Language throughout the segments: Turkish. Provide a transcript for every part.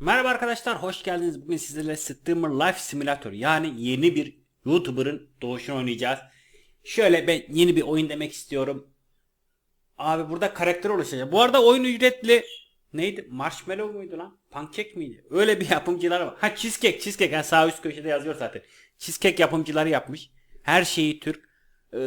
Merhaba arkadaşlar, hoş geldiniz. Bugün sizlerle Streamer Life Simulator yani yeni bir YouTuber'ın doğuşunu oynayacağız. Şöyle ben yeni bir oyun demek istiyorum. Abi burada karakter oluşacak. Bu arada oyun ücretli. Neydi? Marshmallow muydu lan? Pankek miydi? Öyle bir yapımcılar var. Ha cheesecake, cheesecake. Yani sağ üst köşede yazıyor zaten. Cheesecake yapımcıları yapmış. Her şeyi Türk. Ee,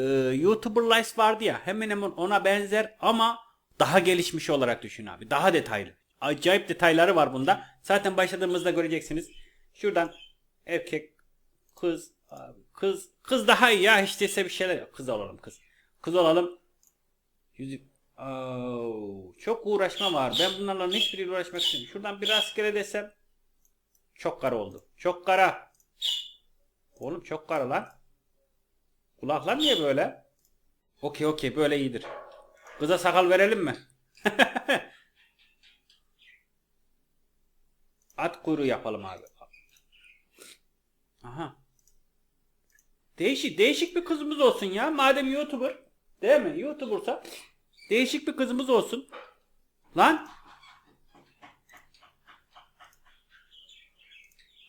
YouTuber Life vardı ya. Hemen hemen ona benzer ama daha gelişmiş olarak düşün abi. Daha detaylı. Acayip detayları var bunda. Zaten başladığımızda göreceksiniz. Şuradan erkek, kız, kız, kız daha iyi ya. Hiç değilse bir şeyler yap. Kız olalım kız. Kız olalım. Yüzü... Oo, çok uğraşma var. Ben bunlarla hiçbiriyle uğraşmak istemiyorum. Şuradan bir rastgele desem. Çok kara oldu. Çok kara. Oğlum çok kara lan. Kulaklar niye böyle? Okey okey böyle iyidir. Kıza sakal verelim mi? At kuyruğu yapalım abi. Aha. Değişik değişik bir kızımız olsun ya. Madem YouTuber. Değil mi? YouTuber'sa değişik bir kızımız olsun. Lan.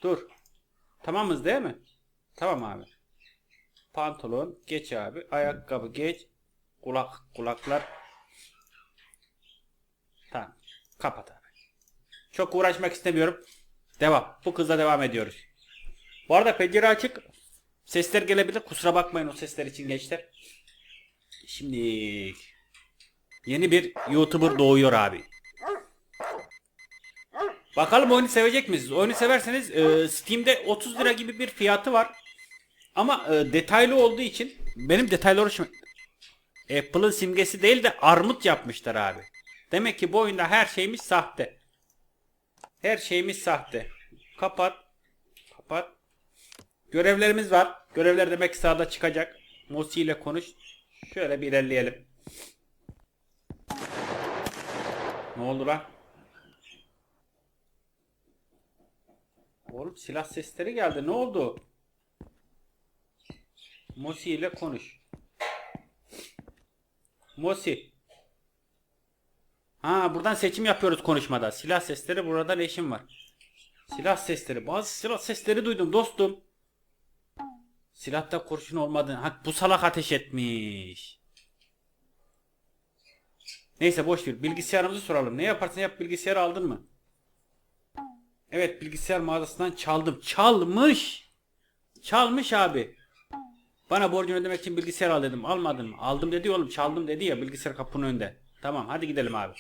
Dur. Tamamız değil mi? Tamam abi. Pantolon geç abi. Ayakkabı geç. Kulak kulaklar. Tamam. Kapat abi. Çok uğraşmak istemiyorum. Devam. Bu kızla devam ediyoruz. Bu arada pencere açık. Sesler gelebilir. Kusura bakmayın o sesler için gençler. Şimdi yeni bir YouTuber doğuyor abi. Bakalım oyunu sevecek misiniz? Oyunu severseniz e, Steam'de 30 lira gibi bir fiyatı var. Ama e, detaylı olduğu için benim detaylı hoşuma Apple'ın simgesi değil de armut yapmışlar abi. Demek ki bu oyunda her şeyimiz sahte. Her şeyimiz sahte. Kapat. Kapat. Görevlerimiz var. Görevler demek ki sağda çıkacak. Mosi ile konuş. Şöyle bir ilerleyelim. Ne oldu lan? Oğlum silah sesleri geldi. Ne oldu? Mosi ile konuş. Mosi. Ha buradan seçim yapıyoruz konuşmada. Silah sesleri buradan eşim var. Silah sesleri. Bazı silah sesleri duydum dostum. Silahta kurşun olmadı. Ha bu salak ateş etmiş. Neyse boş ver. Bilgisayarımızı soralım. Ne yaparsın yap bilgisayarı aldın mı? Evet bilgisayar mağazasından çaldım. Çalmış. Çalmış abi. Bana borcunu ödemek için bilgisayar al dedim. Almadın mı? Aldım dedi oğlum. Çaldım dedi ya bilgisayar kapının önünde. Tamam hadi gidelim abi.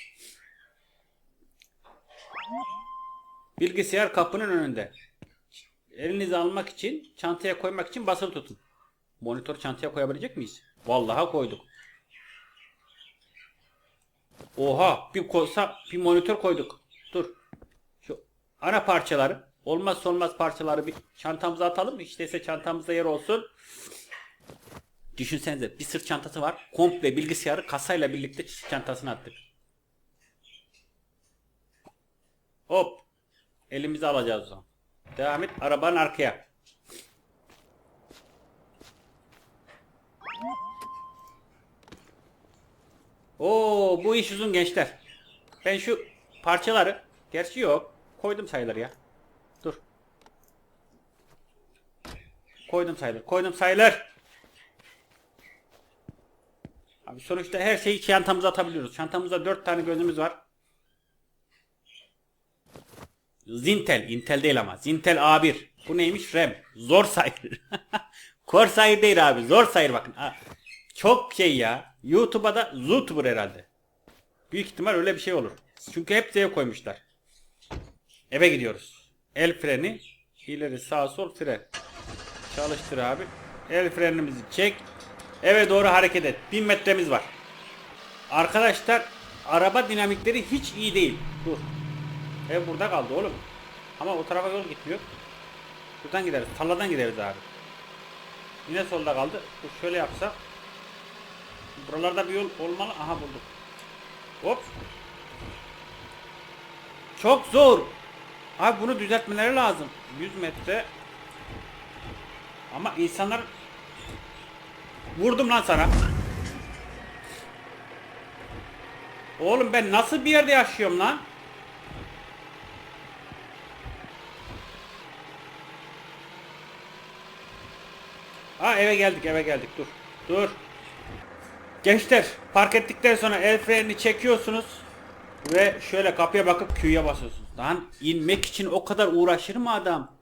Bilgisayar kapının önünde. Elinizi almak için, çantaya koymak için basılı tutun. Monitör çantaya koyabilecek miyiz? Vallahi koyduk. Oha, bir koysa bir monitör koyduk. Dur. Şu ana parçaları, olmazsa olmaz parçaları bir çantamıza atalım. Hiç değilse çantamızda yer olsun. Düşünsenize bir sırt çantası var. Komple bilgisayarı kasayla birlikte sırt çantasına attık. Hop. Elimize alacağız o zaman. Devam et. Arabanın arkaya. Oo bu iş uzun gençler. Ben şu parçaları gerçi yok. Koydum sayıları ya. Dur. Koydum sayıları. Koydum sayılar. Abi sonuçta her şeyi çantamıza atabiliyoruz. Çantamızda 4 tane gözümüz var. Zintel. Intel değil ama. Zintel A1. Bu neymiş? RAM. Zor sayılır. Corsair değil abi. Zor sayır bakın. Çok şey ya. YouTube'a da YouTuber herhalde. Büyük ihtimal öyle bir şey olur. Çünkü hep Z'ye koymuşlar. Eve gidiyoruz. El freni. ileri sağ sol fren. Çalıştır abi. El frenimizi çek. Eve doğru hareket et. 1000 metremiz var. Arkadaşlar araba dinamikleri hiç iyi değil. Dur. Ev burada kaldı oğlum. Ama o tarafa yol gitmiyor. Buradan gideriz. Tarladan gideriz abi. Yine solda kaldı. Dur şöyle yapsak. Buralarda bir yol olmalı. Aha bulduk. Hop. Çok zor. Abi bunu düzeltmeleri lazım. 100 metre. Ama insanlar Vurdum lan sana. Oğlum ben nasıl bir yerde yaşıyorum lan? Ha eve geldik eve geldik dur. Dur. Gençler park ettikten sonra el frenini çekiyorsunuz. Ve şöyle kapıya bakıp Q'ya basıyorsunuz. Lan inmek için o kadar uğraşır mı adam?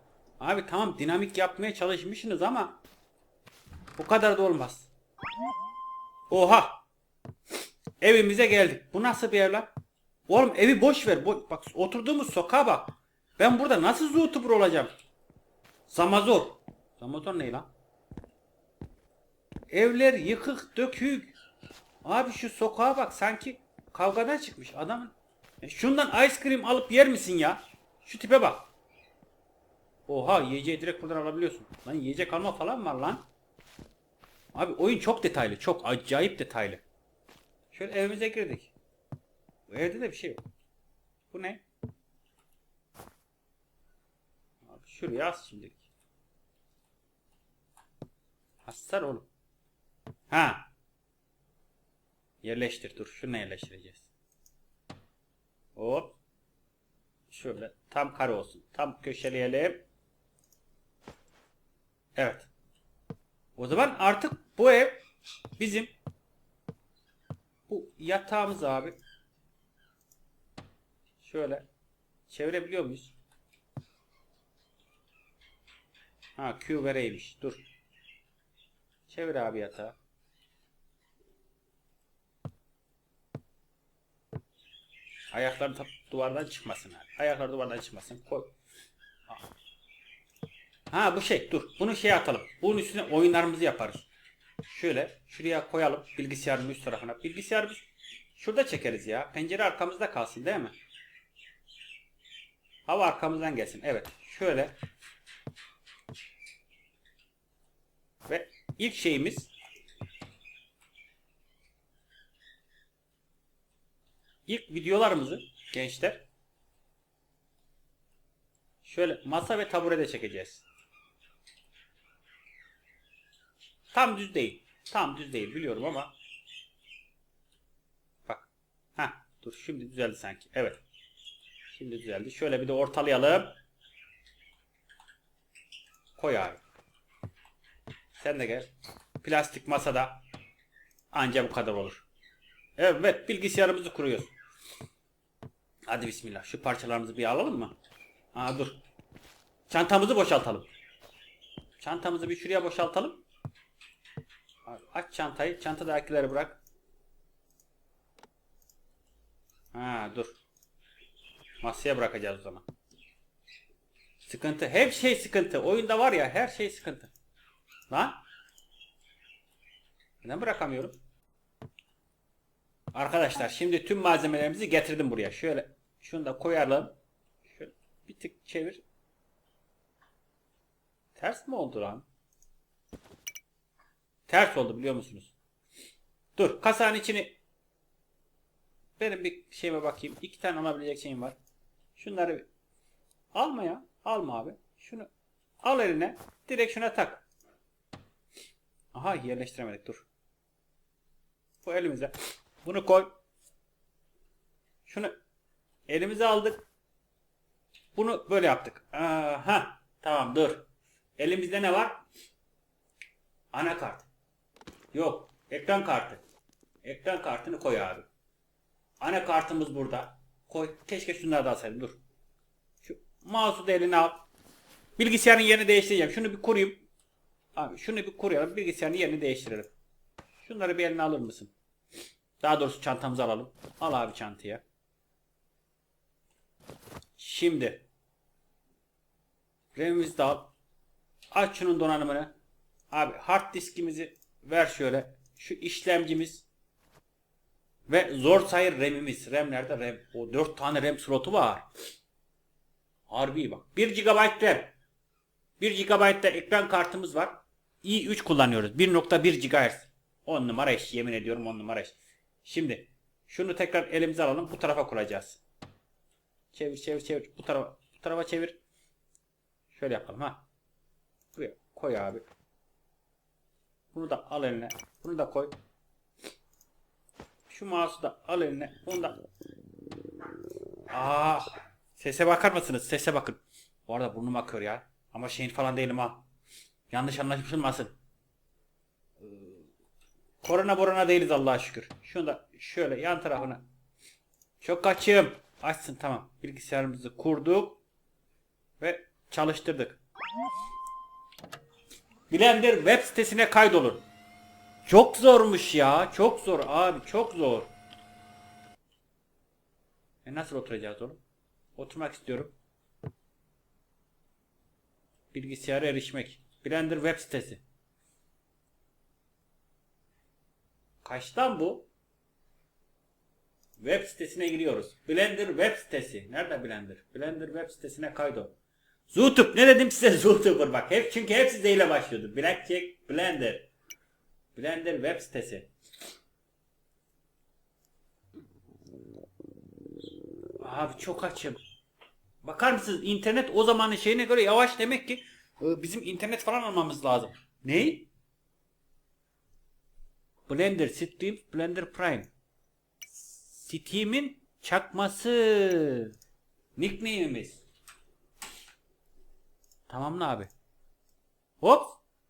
Abi tamam dinamik yapmaya çalışmışsınız ama o kadar da olmaz. Oha. Evimize geldik. Bu nasıl bir ev lan? Oğlum evi boş ver. Bo- bak oturduğumuz sokağa bak. Ben burada nasıl YouTuber olacağım? Zamazor. Zamazor ne lan? Evler yıkık dökük. Abi şu sokağa bak sanki kavgadan çıkmış adamın. E şundan ice cream alıp yer misin ya? Şu tipe bak. Oha yiyeceği direkt buradan alabiliyorsun. Lan yiyecek alma falan var lan. Abi oyun çok detaylı. Çok acayip detaylı. Şöyle evimize girdik. Bu evde de bir şey yok. Bu ne? Abi şuraya as şimdilik. Hassar oğlum. Ha. Yerleştir dur. Şunu yerleştireceğiz. Hop. Şöyle tam kare olsun. Tam köşeleyelim. Evet. O zaman artık bu ev bizim bu yatağımız abi. Şöyle çevirebiliyor muyuz? Ha Q vereymiş. Dur. Çevir abi yatağı. Ayakları da duvardan çıkmasın abi. Ayakları duvardan çıkmasın. Koy. Ha bu şey dur. Bunu şey atalım. Bunun üstüne oyunlarımızı yaparız. Şöyle şuraya koyalım bilgisayarın üst tarafına. Bilgisayarımız şurada çekeriz ya. Pencere arkamızda kalsın değil mi? Hava arkamızdan gelsin. Evet. Şöyle. Ve ilk şeyimiz ilk videolarımızı gençler şöyle masa ve taburede çekeceğiz. Tam düz değil. Tam düz değil biliyorum ama bak. Ha, dur şimdi düzeldi sanki. Evet. Şimdi düzeldi. Şöyle bir de ortalayalım. Koy abi. Sen de gel. Plastik masada anca bu kadar olur. Evet bilgisayarımızı kuruyoruz. Hadi bismillah. Şu parçalarımızı bir alalım mı? Aa dur. Çantamızı boşaltalım. Çantamızı bir şuraya boşaltalım. Aç çantayı. Çantadakileri bırak. Ha dur. Masaya bırakacağız o zaman. Sıkıntı. Hep şey sıkıntı. Oyunda var ya her şey sıkıntı. Lan. Neden bırakamıyorum? Arkadaşlar şimdi tüm malzemelerimizi getirdim buraya. Şöyle şunu da koyalım. Şöyle bir tık çevir. Ters mi oldu lan? Ters oldu biliyor musunuz? Dur kasanın içini benim bir şeyime bakayım. İki tane alabilecek şeyim var. Şunları alma ya. Alma abi. Şunu al eline. Direkt şuna tak. Aha yerleştiremedik dur. Bu elimize. Bunu koy. Şunu elimize aldık. Bunu böyle yaptık. Aha tamam dur. Elimizde ne var? Anakart. Yok. Ekran kartı. Ekran kartını koy abi. Anakartımız burada. Koy. Keşke şunları da alsaydım. Dur. Şu mouse'u da eline al. Bilgisayarın yerini değiştireceğim. Şunu bir kurayım. Abi şunu bir kurayalım. Bilgisayarın yerini değiştirelim. Şunları bir eline alır mısın? Daha doğrusu çantamızı alalım. Al abi çantaya. Şimdi RAM'imizi de al. Aç şunun donanımını. Abi hard diskimizi ver şöyle. Şu işlemcimiz ve zor sayır RAM'imiz. RAM nerede? RAM. O 4 tane RAM slotu var. Harbi bak. 1 GB RAM. 1 GB da ekran kartımız var. i3 kullanıyoruz. 1.1 GHz. 10 numara iş. Yemin ediyorum 10 numara iş. Şimdi şunu tekrar elimize alalım. Bu tarafa kuracağız. Çevir çevir çevir. Bu tarafa bu tarafa çevir. Şöyle yapalım ha. Buraya koy abi. Bunu da al eline. Bunu da koy. Şu mouse'u da al eline. Bunu da. Ah. Sese bakar mısınız? Sese bakın. Bu arada burnum akıyor ya. Ama şeyin falan değilim ha. Yanlış anlaşılmasın. Ee, Korona borona değiliz Allah'a şükür. Şunu da şöyle yan tarafına. Çok kaçım. Açsın tamam. Bilgisayarımızı kurduk. Ve çalıştırdık. Blender web sitesine kaydolun. Çok zormuş ya. Çok zor abi. Çok zor. E nasıl oturacağız oğlum? Oturmak istiyorum. Bilgisayara erişmek. Blender web sitesi. Kaçtan bu? Web sitesine giriyoruz. Blender web sitesi. Nerede Blender? Blender web sitesine kaydol. Zootube. Ne dedim size Zootuber bak. Hep, çünkü hepsi Z ile başlıyordu. Blackjack Blender. Blender web sitesi. Abi çok açım. Bakar mısınız internet o zamanın şeyine göre yavaş demek ki e, bizim internet falan almamız lazım. Ney? Blender Stream Blender Prime. Steam'in çakması. Nickname'imiz. Tamam mı abi? Hop.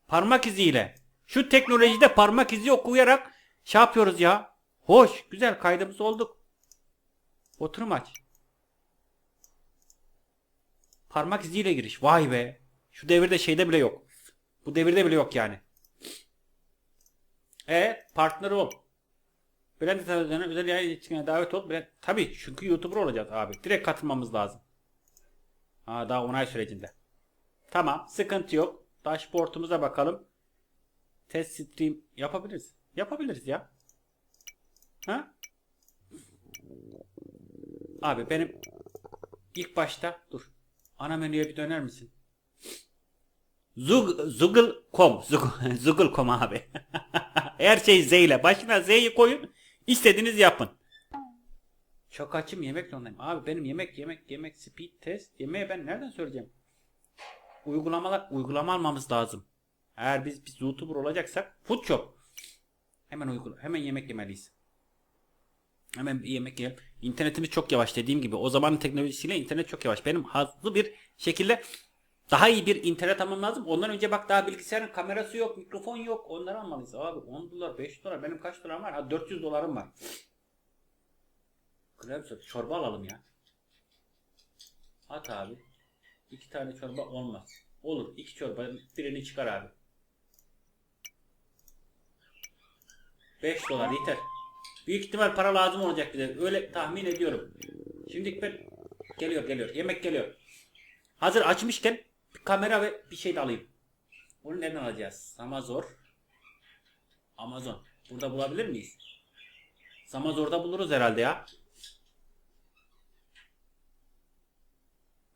Parmak iziyle. Şu teknolojide parmak izi okuyarak şey yapıyoruz ya. Hoş. Güzel kaydımız olduk. Oturum aç. Parmak iziyle giriş. Vay be. Şu devirde şeyde bile yok. Bu devirde bile yok yani. E partner ol. Blender televizyona özel yayın için davet ol. Blend... Tabii çünkü YouTuber olacağız abi. Direkt katılmamız lazım. Ha, daha onay sürecinde. Tamam sıkıntı yok. Dashboard'umuza bakalım. Test stream yapabiliriz. Yapabiliriz ya. Ha? Abi benim ilk başta dur. Ana menüye bir döner misin? Zug, Zuggle.com Zug- Zuggle.com abi. Her şey Z ile. Başına Z'yi koyun. İstediğiniz yapın. Çok açım yemek zorundayım. Abi benim yemek yemek yemek speed test. Yemeği ben nereden söyleyeceğim? Uygulamalar uygulama almamız lazım. Eğer biz biz YouTuber olacaksak food shop. Hemen uygula hemen yemek yemeliyiz. Hemen bir yemek yiyelim. İnternetimiz çok yavaş dediğim gibi. O zamanın teknolojisiyle internet çok yavaş. Benim hızlı bir şekilde daha iyi bir internet almam lazım. Ondan önce bak daha bilgisayarın kamerası yok, mikrofon yok. Onları almalıyız. Abi 10 dolar, 5 dolar. Benim kaç dolarım var? Ha 400 dolarım var. Klavye çorba alalım ya. At abi. İki tane çorba olmaz. Olur. iki çorba. Birini çıkar abi. 5 dolar yeter. Büyük ihtimal para lazım olacak bize. Öyle tahmin ediyorum. Şimdi ben geliyor geliyor. Yemek geliyor. Hazır açmışken bir kamera ve bir şey de alayım. Onu nereden alacağız? Amazon. Amazon. Burada bulabilir miyiz? Amazon'da buluruz herhalde ya.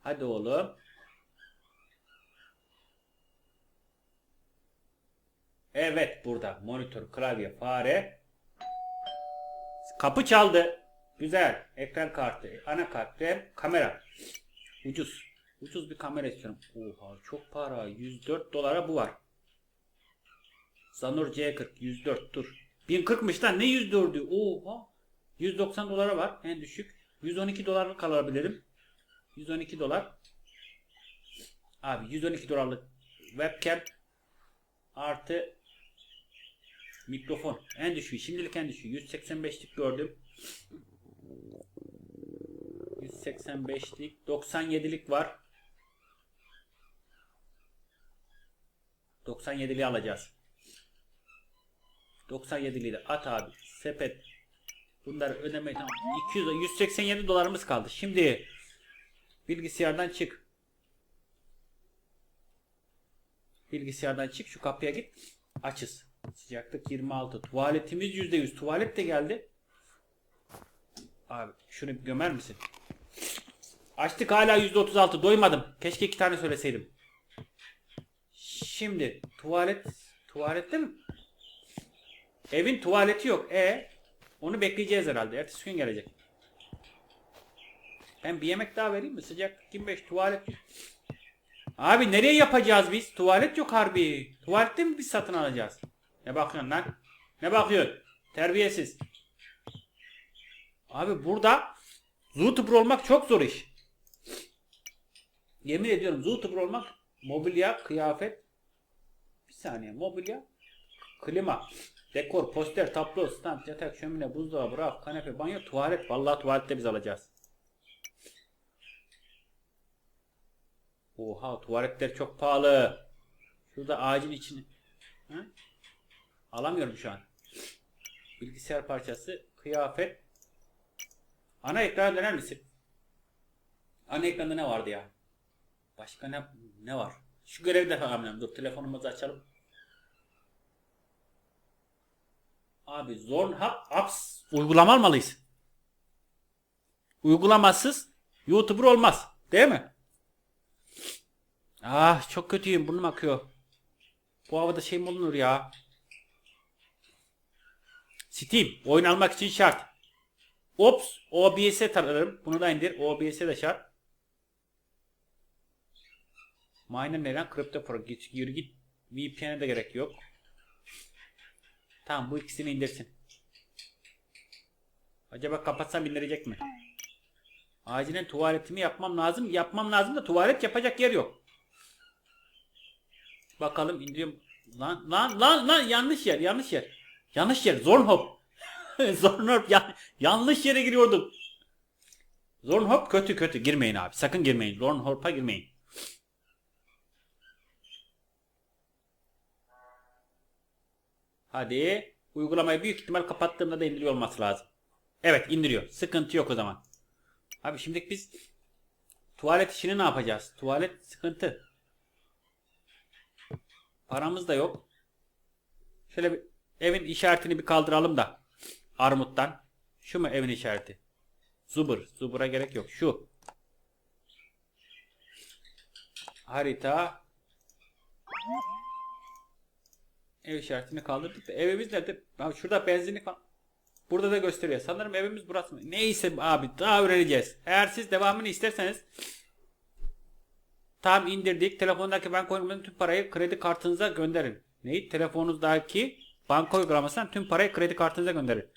Hadi oğlum. Evet burada. Monitör, klavye, fare. Kapı çaldı. Güzel. Ekran kartı, anakart, RAM, kamera. Ucuz. Ucuz bir kamera istiyorum. Oha çok para. 104 dolara bu var. Zanur C40 104 dur. 1040'mış lan ne 104'ü? Oha. 190 dolara var en düşük. 112 dolarlık alabilirim. 112 dolar. Abi 112 dolarlık webcam artı mikrofon. En düşüğü. Şimdilik en düşüğü. 185'lik gördüm. 185'lik. 97'lik var. 97'liği alacağız. 97'liği de at abi. Sepet. Bunları ödemeyi tamam. 200 187 dolarımız kaldı. Şimdi bilgisayardan çık. Bilgisayardan çık şu kapıya git. Açız. Sıcaklık 26. Tuvaletimiz %100. Tuvalet de geldi. Abi şunu bir gömer misin? Açtık hala %36. Doymadım. Keşke iki tane söyleseydim. Şimdi tuvalet tuvalette mi? Evin tuvaleti yok. E onu bekleyeceğiz herhalde. Ertesi gün gelecek. Ben bir yemek daha vereyim mi? Sıcak 25 tuvalet. Abi nereye yapacağız biz? Tuvalet yok harbi. Tuvalette mi biz satın alacağız? Ne bakıyorsun lan? Ne bakıyorsun? Terbiyesiz. Abi burada YouTuber olmak çok zor iş. Yemin ediyorum YouTuber olmak mobilya, kıyafet bir saniye mobilya klima, dekor, poster, tablo, stand, yatak, şömine, buzdolabı, raf, kanepe, banyo, tuvalet. Vallahi tuvalette biz alacağız. Oha tuvaletler çok pahalı. Şurada ağacın içini. Hı? Alamıyorum şu an. Bilgisayar parçası, kıyafet. Ana ekrana döner misin? Ana ekranda ne vardı ya? Başka ne ne var? Şu görevi de tamamlayalım. Dur telefonumuzu açalım. Abi Zornhub Apps uygulama almalıyız. Uygulamasız YouTuber olmaz. Değil mi? Ah çok kötüyüm. Burnum akıyor. Bu havada şey mi olunur ya? Steam. Oyun almak için şart. Ops. OBS'e tararım. Bunu da indir. OBS'e de şart. Miner ne lan? Crypto Pro. Git, yürü git. VPN'e de gerek yok. Tamam bu ikisini indirsin. Acaba kapatsam indirecek mi? Acilen tuvaletimi yapmam lazım. Yapmam lazım da tuvalet yapacak yer yok. Bakalım indiriyorum. Lan lan lan lan yanlış yer yanlış yer. Yanlış yer. Zornhop. Zornhop ya, yanlış yere giriyordum. Zornhop kötü kötü. Girmeyin abi. Sakın girmeyin. Zornhop'a girmeyin. Hadi. Uygulamayı büyük ihtimal kapattığımda da indiriyor olması lazım. Evet indiriyor. Sıkıntı yok o zaman. Abi şimdi biz tuvalet işini ne yapacağız? Tuvalet sıkıntı. Paramız da yok. Şöyle bir evin işaretini bir kaldıralım da. Armuttan. Şu mu evin işareti? Zubur. Zubur'a gerek yok. Şu. Harita. Ev işaretini kaldırdık da evimiz nerede? Abi şurada benzinlik var. Burada da gösteriyor. Sanırım evimiz burası mı? Neyse abi daha öğreneceğiz. Eğer siz devamını isterseniz tam indirdik. Telefondaki banka uygulamasından tüm parayı kredi kartınıza gönderin. Neyi? Telefonunuzdaki banka uygulamasından tüm parayı kredi kartınıza gönderin.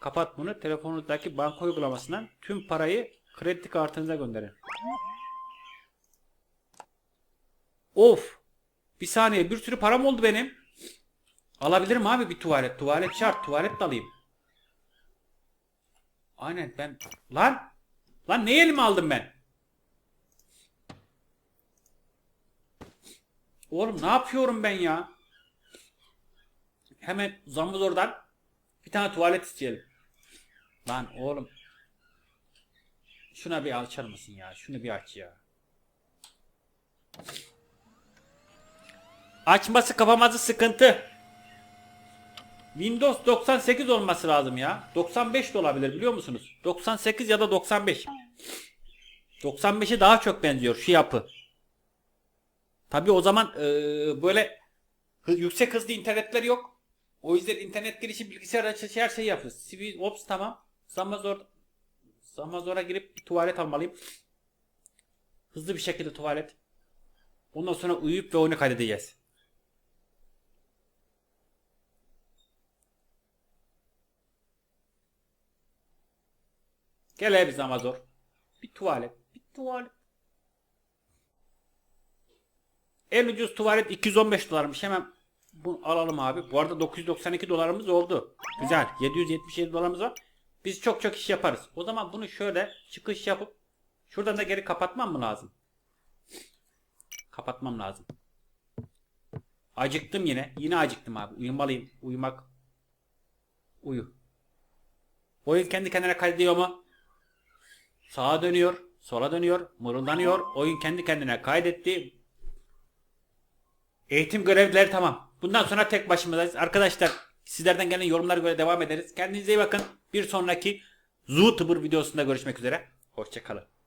Kapat bunu. Telefonunuzdaki banka uygulamasından tüm parayı kredi kartınıza gönderin. Of. Bir saniye bir sürü param oldu benim. Alabilirim abi bir tuvalet. Tuvalet şart. Tuvalet de alayım. Aynen ben... Lan! Lan ne elime aldım ben? Oğlum ne yapıyorum ben ya? Hemen Zambuzor'dan bir tane tuvalet isteyelim. Lan oğlum. Şuna bir açar mısın ya? Şunu bir aç ya. Açması kapaması sıkıntı. Windows 98 olması lazım ya. 95 de olabilir biliyor musunuz? 98 ya da 95. 95'e daha çok benziyor şu yapı. Tabi o zaman e, böyle yüksek hızlı internetler yok. O yüzden internet girişi bilgisayar açışı her şeyi yapıyor. CV Ops tamam. Zamazor Zamazor'a girip tuvalet almalıyım. Hızlı bir şekilde tuvalet. Ondan sonra uyuyup ve oyunu kaydedeceğiz. Gel he biz Amazon. Bir tuvalet. Bir tuvalet. En ucuz tuvalet 215 dolarmış. Hemen bunu alalım abi. Bu arada 992 dolarımız oldu. Güzel. 777 dolarımız var. Biz çok çok iş yaparız. O zaman bunu şöyle çıkış yapıp şuradan da geri kapatmam mı lazım? Kapatmam lazım. Acıktım yine. Yine acıktım abi. Uyumalıyım. Uyumak. Uyu. Oyun kendi kendine kaydediyor mu? Sağa dönüyor, sola dönüyor, mırıldanıyor. Oyun kendi kendine kaydetti. Eğitim görevlileri tamam. Bundan sonra tek başımızdayız. Arkadaşlar sizlerden gelen yorumlara göre devam ederiz. Kendinize iyi bakın. Bir sonraki Zootuber videosunda görüşmek üzere. Hoşçakalın.